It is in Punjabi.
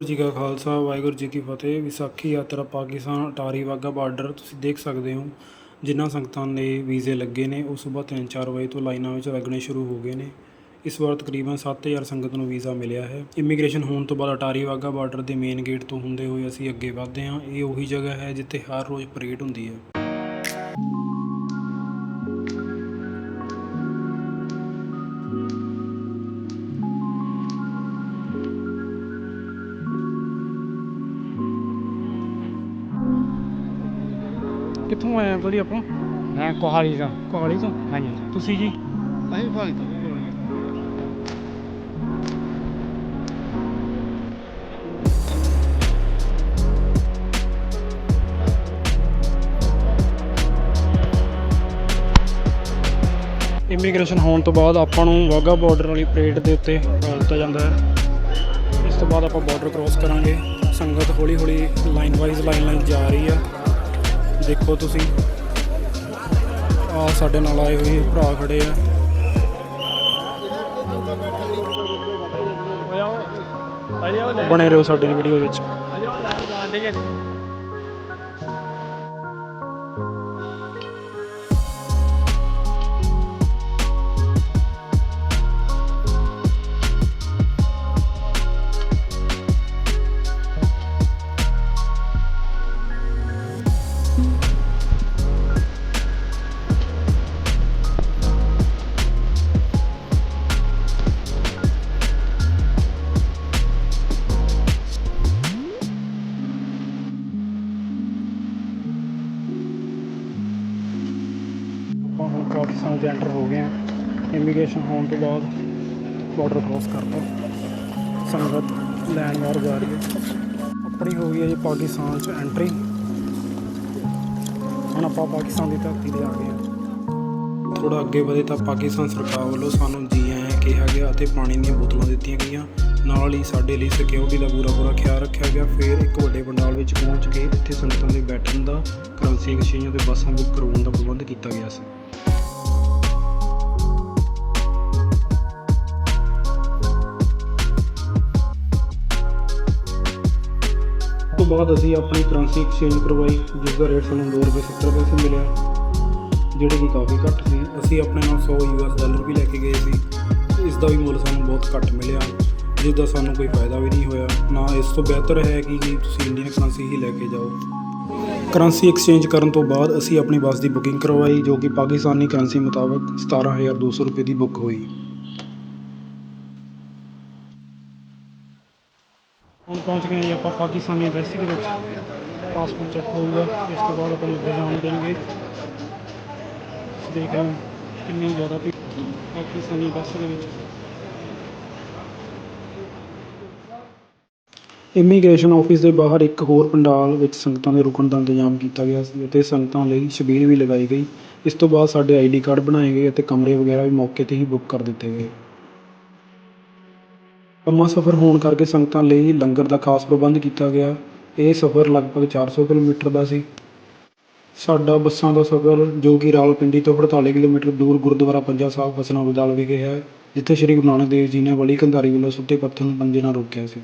ਵਾਹਿਗੁਰੂ ਜੀ ਕਾ ਖਾਲਸਾ, ਵਾਹਿਗੁਰੂ ਜੀ ਕੀ ਫਤਿਹ। ਵਿਸਾਖੀ ਯਾਤਰਾ ਪਾਕਿਸਤਾਨ ਅਟਾਰੀ ਵਾਗਾ ਬਾਰਡਰ, ਤੁਸੀਂ ਦੇਖ ਸਕਦੇ ਹੋ ਜਿਨ੍ਹਾਂ ਸੰਗਤਾਂ ਦੇ ਵੀਜ਼ੇ ਲੱਗੇ ਨੇ। ਉਹ ਸਵੇਰ ਤਿੰਨ ਚਾਰ ਵਜੇ ਤੋਂ ਲਾਈਨਾਂ ਵਿੱਚ ਲੱਗਣੇ ਸ਼ੁਰੂ ਹੋ ਗਏ ਨੇ। ਇਸ ਵਾਰ ਤਕਰੀਬਨ 7000 ਸੰਗਤ ਨੂੰ ਵੀਜ਼ਾ ਮਿਲਿਆ ਹੈ। ਇਮੀਗ੍ਰੇਸ਼ਨ ਹੋਣ ਤੋਂ ਬਾਅਦ ਅਟਾਰੀ ਵਾਗਾ ਬਾਰਡਰ ਦੇ ਮੇਨ ਗੇਟ ਤੋਂ ਹੁੰਦੇ ਹੋਏ ਅਸੀਂ ਅੱਗੇ ਵਧਦੇ ਹਾਂ। ਇਹ ਉਹੀ ਜਗ੍ਹਾ ਹੈ ਜਿੱਥੇ ਹਰ ਰੋਜ਼ ਪਰੇਡ ਹੁੰਦੀ ਹੈ। ਕਿੱਥੋਂ ਆਏ ਆ ਬੜੀ ਆਪਾਂ? ਮੈਂ ਕੋਹਾਲੀ ਤੋਂ। ਕੋਹਾਲੀ ਤੋਂ? ਹਾਂਜੀ। ਤੁਸੀਂ ਜੀ? ਅਸੀਂ ਕੋਹਾਲੀ ਤੋਂ। ਇਮੀਗ੍ਰੇਸ਼ਨ ਹੋਣ ਤੋਂ ਬਾਅਦ ਆਪਾਂ ਨੂੰ ਵਾਹਗਾ ਬਾਰਡਰ ਵਾਲੀ ਪਰੇਡ ਦੇ ਉੱਤੇ ਦਿੱਤਾ ਜਾਂਦਾ ਹੈ। ਇਸ ਤੋਂ ਬਾਅਦ ਆਪਾਂ ਬਾਰਡਰ ਕ੍ਰੋਸ ਕਰਾਂਗੇ। ਸੰਗਤ ਹੌਲੀ ਹੌਲੀ ਲਾਈਨ ਵਾਈਜ਼ ਲਾਈਨ ਲਾਈਨ ਜਾ ਰਹੀ ਆ ਦੇਖੋ ਤੁਸੀਂ ਆ ਸਾਡੇ ਨਾਲ ਆਏ ਹੋਏ ਭਰਾ ਖੜੇ ਆ ਬਣੇ ਰਹੋ ਸਾਡੇ ਵੀਡੀਓ ਵਿੱਚ ਪਾਕਿਸਤਾਨ 'ਚ ਐਂਟਰ ਹੋ ਗਏ ਆ ਇਮੀਗ੍ਰੇਸ਼ਨ ਹੋਣ ਤੋਂ ਬਾਅਦ ਬਾਰਡਰ ਕ੍ਰੋਸ ਕਰਤਾ ਸੰਗਤ ਲੈਣ ਵਾਰ ਜਾ ਰਹੀ ਹੈ। ਆਪਣੀ ਹੋ ਗਈ ਹੈ ਜੀ ਪਾਕਿਸਤਾਨ 'ਚ ਐਂਟਰੀ ਹੁਣ ਆਪਾਂ ਪਾਕਿਸਤਾਨ ਦੀ ਧਰਤੀ ਤੇ ਆ ਗਏ ਹਾਂ। ਥੋੜਾ ਅੱਗੇ ਵਧੇ ਤਾਂ ਪਾਕਿਸਤਾਨ ਸਰਕਾਰ ਵੱਲੋਂ ਸਾਨੂੰ ਜੀ ਆਇਆਂ ਕਿਹਾ ਗਿਆ ਅਤੇ ਪਾਣੀ ਦੀਆਂ ਬੋਤਲਾਂ ਦਿੱਤੀਆਂ ਗਈਆਂ। ਨਾਲ ਹੀ ਸਾਡੇ ਲਈ ਸਿਕਿਉਰਿਟੀ ਦਾ ਪੂਰਾ ਪੂਰਾ ਖਿਆਲ ਰੱਖਿਆ ਗਿਆ। ਫਿਰ ਇੱਕ ਵੱਡੇ ਪੰਡਾਲ ਵਿੱਚ ਪਹੁੰਚ ਕੇ ਇੱਥੇ ਸੰਗਤਾਂ ਦੇ ਬੈਠਣ ਦਾ ਕਰੰਸੀ ਐਕਸਚੇਂਜ ਅਤੇ ਬੱਸਾਂ ਬੁੱਕ ਕਰਵਾਉਣ ਦਾ ਪ੍ਰਬੰਧ ਕੀਤਾ ਗਿਆ ਸੀ। ਬਾਅਦ ਅਸੀਂ ਆਪਣੀ ਕਰੰਸੀ ਐਕਸਚੇਂਜ ਕਰਵਾਈ ਜਿਸ ਦਾ ਰੇਟ ਸਾਨੂੰ 2 ਰੁਪਏ 70 ਪੈਸੇ ਮਿਲਿਆ, ਜਿਹੜੇ ਕਿ ਕਾਫੀ ਘੱਟ ਸੀ। ਅਸੀਂ ਆਪਣੇ ਨਾਲ 100 ਯੂਐਸ ਡਾਲਰ ਵੀ ਲੈ ਕੇ ਗਏ ਸੀ। ਇਸ ਦਾ ਵੀ ਮੁੱਲ ਸਾਨੂੰ ਬਹੁਤ ਘੱਟ ਮਿਲਿਆ ਜਿਸ ਦਾ ਸਾਨੂੰ ਕੋਈ ਫਾਇਦਾ ਵੀ ਨਹੀਂ ਹੋਇਆ। ਨਾ ਇਸ ਤੋਂ ਬਿਹਤਰ ਹੈ ਕਿ ਤੁਸੀਂ ਇੰਡੀਅਨ ਕਰੰਸੀ ਹੀ ਲੈ ਕੇ ਜਾਓ। ਕਰੰਸੀ ਐਕਸਚੇਂਜ ਕਰਨ ਤੋਂ ਬਾਅਦ ਅਸੀਂ ਆਪਣੀ ਬੱਸ ਦੀ ਬੁਕਿੰਗ ਕਰਵਾਈ, ਜੋ ਕਿ ਪਾਕਿਸਤਾਨੀ ਕਰੰਸੀ ਮੁਤਾਬਕ 17200 ਰੁਪਏ ਦੀ ਬੁੱਕ ਹੋਈ। ਪਹੁੰਚ ਗਏ ਜੀ ਆਪਾਂ ਪਾਕਿਸਤਾਨੀ ਐਮਬੈਸੀ ਦੇ ਵਿੱਚ। ਪਾਸਪੋਰਟ ਚੈੱਕ ਹੋਊਗਾ ਇਸ ਤੋਂ ਬਾਅਦ ਆਪਾਂ ਨੂੰ ਜਾਣ ਦੇਣਗੇ। ਦੇਖ ਰਹੇ ਕਿੰਨੀ ਜ਼ਿਆਦਾ ਪਾਕਿਸਤਾਨੀ ਬੱਸ ਦੇ ਵਿੱਚ। ਇਮੀਗ੍ਰੇਸ਼ਨ ਆਫਿਸ ਦੇ ਬਾਹਰ ਇੱਕ ਹੋਰ ਪੰਡਾਲ ਵਿੱਚ ਸੰਗਤਾਂ ਦੇ ਰੁਕਣ ਦਾ ਇੰਤਜ਼ਾਮ ਕੀਤਾ ਗਿਆ ਸੀ ਅਤੇ ਸੰਗਤਾਂ ਲਈ ਛਬੀਲ ਵੀ ਲਗਾਈ ਗਈ। ਇਸ ਤੋਂ ਬਾਅਦ ਸਾਡੇ ਆਈਡੀ ਕਾਰਡ ਬਣਾਏ ਗਏ ਅਤੇ ਕਮਰੇ ਵਗੈਰਾ ਵੀ ਮੌਕੇ ਤੇ ਹੀ ਬੁੱਕ ਕਰ ਦਿੱਤੇ ਗਏ। ਲੰਮਾ ਸਫ਼ਰ ਹੋਣ ਕਰਕੇ ਸੰਗਤਾਂ ਲਈ ਲੰਗਰ ਦਾ ਖਾਸ ਪ੍ਰਬੰਧ ਕੀਤਾ ਗਿਆ। ਇਹ ਸਫ਼ਰ ਲਗਭਗ ਚਾਰ ਸੌ ਕਿਲੋਮੀਟਰ ਦਾ ਸੀ। ਸਾਡਾ ਬੱਸਾਂ ਦਾ ਸਫ਼ਰ, ਜੋ ਕਿ ਰਾਵਲਪਿੰਡੀ ਤੋਂ 48 ਕਿਲੋਮੀਟਰ ਦੂਰ ਗੁਰਦੁਆਰਾ ਪੰਜਾ ਸਾਹਿਬ ਫਸਲਾਂ ਬਦਾਲ ਵਿਖੇ ਹੈ, ਜਿੱਥੇ ਸ੍ਰੀ ਗੁਰੂ ਨਾਨਕ ਦੇਵ ਜੀ ਨੇ ਬਲੀ ਕੰਧਾਰੀ ਵੱਲੋਂ ਸੁੱਟੇ ਪੱਥਰ ਨੂੰ ਪੰਜੇ ਨਾਲ ਰੋਕਿਆ ਸੀ।